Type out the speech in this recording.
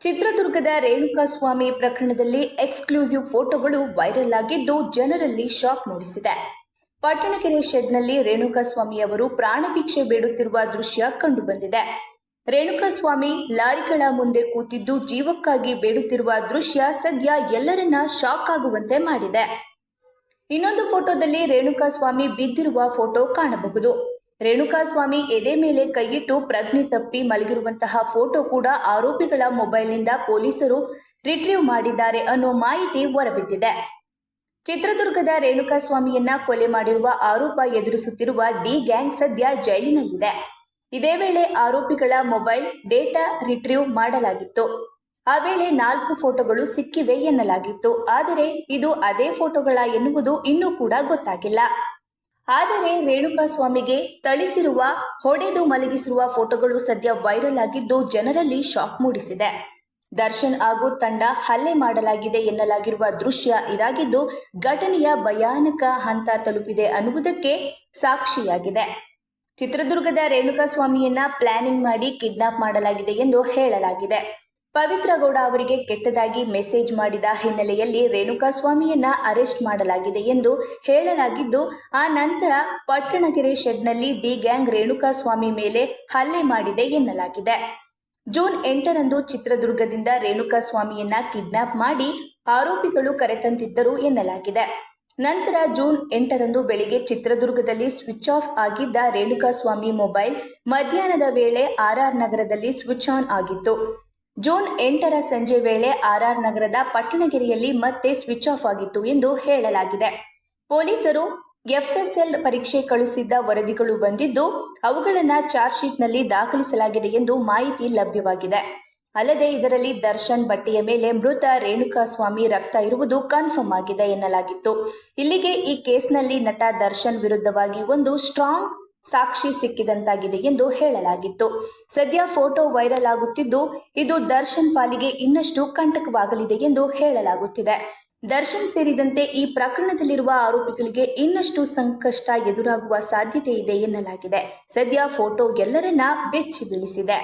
ಚಿತ್ರದುರ್ಗದ ರೇಣುಕಾಸ್ವಾಮಿ ಪ್ರಕರಣದಲ್ಲಿ ಎಕ್ಸ್ಕ್ಲೂಸಿವ್ ಫೋಟೋಗಳು ವೈರಲ್ ಆಗಿದ್ದು ಜನರಲ್ಲಿ ಶಾಕ್ ಮೂಡಿಸಿದೆ. ಪಟ್ಟಣಕೆರೆ ಶೆಡ್ನಲ್ಲಿ ರೇಣುಕಾಸ್ವಾಮಿ ಅವರು ಪ್ರಾಣಭಿಕ್ಷೆ ಬೇಡುತ್ತಿರುವ ದೃಶ್ಯ ಕಂಡುಬಂದಿದೆ. ರೇಣುಕಾಸ್ವಾಮಿ ಲಾರಿಗಳ ಮುಂದೆ ಕೂತಿದ್ದು ಜೀವಕ್ಕಾಗಿ ಬೇಡುತ್ತಿರುವ ದೃಶ್ಯ ಸದ್ಯ ಎಲ್ಲರನ್ನ ಶಾಕ್ ಆಗುವಂತೆ ಮಾಡಿದೆ. ಇನ್ನೊಂದು ಫೋಟೋದಲ್ಲಿ ರೇಣುಕಾಸ್ವಾಮಿ ಬಿದ್ದಿರುವ ಫೋಟೋ ಕಾಣಬಹುದು. ರೇಣುಕಾಸ್ವಾಮಿ ಎದೆ ಮೇಲೆ ಕೈಯಿಟ್ಟು ಪ್ರಜ್ಞೆ ತಪ್ಪಿ ಮಲಗಿರುವಂತಹ ಫೋಟೋ ಕೂಡ ಆರೋಪಿಗಳ ಮೊಬೈಲ್ನಿಂದ ಪೊಲೀಸರು ರಿಟ್ರೀವ್ ಮಾಡಿದ್ದಾರೆ ಅನ್ನೋ ಮಾಹಿತಿ ಹೊರಬಿದ್ದಿದೆ. ಚಿತ್ರದುರ್ಗದ ರೇಣುಕಾಸ್ವಾಮಿಯನ್ನ ಕೊಲೆ ಮಾಡಿರುವ ಆರೋಪ ಎದುರಿಸುತ್ತಿರುವ ಡಿ ಗ್ಯಾಂಗ್ ಸದ್ಯ ಜೈಲಿನಲ್ಲಿದೆ. ಇದೇ ವೇಳೆ ಆರೋಪಿಗಳ ಮೊಬೈಲ್ ಡೇಟಾ ರಿಟ್ರೀವ್ ಮಾಡಲಾಗಿತ್ತು. ಆ ವೇಳೆ ನಾಲ್ಕು ಫೋಟೋಗಳು ಸಿಕ್ಕಿವೆ ಎನ್ನಲಾಗಿತ್ತು. ಆದರೆ ಇದು ಅದೇ ಫೋಟೋಗಳ ಎನ್ನುವುದು ಇನ್ನೂ ಕೂಡ ಗೊತ್ತಾಗಿಲ್ಲ. ಆದರೆ ರೇಣುಕಾ ಸ್ವಾಮಿಗೆ ತಳಿಸಿರುವ ಹೊಡೆದು ಮಲಗಿಸಿರುವ ಫೋಟೋಗಳು ಸದ್ಯ ವೈರಲ್ ಆಗಿದ್ದು ಜನರಲ್ಲಿ ಶಾಕ್ ಮೂಡಿಸಿದೆ. ದರ್ಶನ್ ಹಾಗೂ ತಂಡ ಹಲ್ಲೆ ಮಾಡಲಾಗಿದೆ ಎನ್ನಲಾಗಿರುವ ದೃಶ್ಯ ಇದಾಗಿದ್ದು, ಘಟನೆಯ ಭಯಾನಕ ಹಂತ ತಲುಪಿದೆ ಅನ್ನುವುದಕ್ಕೆ ಸಾಕ್ಷಿಯಾಗಿದೆ. ಚಿತ್ರದುರ್ಗದ ರೇಣುಕಾ ಸ್ವಾಮಿಯನ್ನ ಪ್ಲಾನಿಂಗ್ ಮಾಡಿ ಕಿಡ್ನಾಪ್ ಮಾಡಲಾಗಿದೆ ಎಂದು ಹೇಳಲಾಗಿದೆ. ಪವಿತ್ರ ಗೌಡ ಅವರಿಗೆ ಕೆಟ್ಟದಾಗಿ ಮೆಸೇಜ್ ಮಾಡಿದ ಹಿನ್ನೆಲೆಯಲ್ಲಿ ರೇಣುಕಾಸ್ವಾಮಿಯನ್ನ ಅರೆಸ್ಟ್ ಮಾಡಲಾಗಿದೆ ಎಂದು ಹೇಳಲಾಗಿದ್ದು, ಆ ನಂತರ ಪಟ್ಟಣಗೆರೆ ಶೆಡ್ನಲ್ಲಿ ಡಿ ಗ್ಯಾಂಗ್ ರೇಣುಕಾಸ್ವಾಮಿ ಮೇಲೆ ಹಲ್ಲೆ ಮಾಡಿದೆ ಎನ್ನಲಾಗಿದೆ. ಜೂನ್ ಎಂಟರಂದು ಚಿತ್ರದುರ್ಗದಿಂದ ರೇಣುಕಾಸ್ವಾಮಿಯನ್ನ ಕಿಡ್ನಾಪ್ ಮಾಡಿ ಆರೋಪಿಗಳು ಕರೆತಂತಿದ್ದರು ಎನ್ನಲಾಗಿದೆ. ನಂತರ ಜೂನ್ ಎಂಟರಂದು ಬೆಳಿಗ್ಗೆ ಚಿತ್ರದುರ್ಗದಲ್ಲಿ ಸ್ವಿಚ್ ಆಫ್ ಆಗಿದ್ದ ರೇಣುಕಾಸ್ವಾಮಿ ಮೊಬೈಲ್ ಮಧ್ಯಾಹ್ನದ ವೇಳೆ ಆರ್ಆರ್ ನಗರದಲ್ಲಿ ಸ್ವಿಚ್ ಆನ್ ಆಗಿತ್ತು. ಜೂನ್ ಎಂಟರ ಸಂಜೆ ವೇಳೆ ಆರ್ಆರ್ ನಗರದ ಪಟ್ಟಣಗೆರೆಯಲ್ಲಿ ಮತ್ತೆ ಸ್ವಿಚ್ ಆಫ್ ಆಗಿತ್ತು ಎಂದು ಹೇಳಲಾಗಿದೆ. ಪೊಲೀಸರು ಎಫ್ಎಸ್ಎಲ್ ಪರೀಕ್ಷೆ ಕಳುಹಿಸಿದ್ದ ವರದಿಗಳು ಬಂದಿದ್ದು, ಅವುಗಳನ್ನು ಚಾರ್ಜ್ ಶೀಟ್ನಲ್ಲಿ ದಾಖಲಿಸಲಾಗಿದೆ ಎಂದು ಮಾಹಿತಿ ಲಭ್ಯವಾಗಿದೆ. ಅಲ್ಲದೆ ಇದರಲ್ಲಿ ದರ್ಶನ್ ಬಟ್ಟೆಯ ಮೇಲೆ ಮೃತ ರೇಣುಕಾಸ್ವಾಮಿ ರಕ್ತ ಇರುವುದು ಕನ್ಫರ್ಮ್ ಆಗಿದೆ ಎನ್ನಲಾಗಿತ್ತು. ಇಲ್ಲಿಗೆ ಈ ಕೇಸ್ನಲ್ಲಿ ನಟ ದರ್ಶನ್ ವಿರುದ್ಧವಾಗಿ ಒಂದು ಸ್ಟ್ರಾಂಗ್ ಸಾಕ್ಷಿ ಸಿಕ್ಕಿದಂತಾಗಿದೆ ಎಂದು ಹೇಳಲಾಗಿತ್ತು. ಸದ್ಯ ಫೋಟೋ ವೈರಲ್ ಆಗುತ್ತಿದ್ದು, ಇದು ದರ್ಶನ್ ಪಾಲಿಗೆ ಇನ್ನಷ್ಟು ಕಂಟಕವಾಗಲಿದೆ ಎಂದು ಹೇಳಲಾಗುತ್ತಿದೆ. ದರ್ಶನ್ ಸೇರಿದಂತೆ ಈ ಪ್ರಕರಣದಲ್ಲಿರುವ ಆರೋಪಿಗಳಿಗೆ ಇನ್ನಷ್ಟು ಸಂಕಷ್ಟ ಎದುರಾಗುವ ಸಾಧ್ಯತೆ ಇದೆ ಎನ್ನಲಾಗಿದೆ. ಸದ್ಯ ಫೋಟೋ ಎಲ್ಲರನ್ನ ಬೆಚ್ಚಿ ಬೀಳಿಸಿದೆ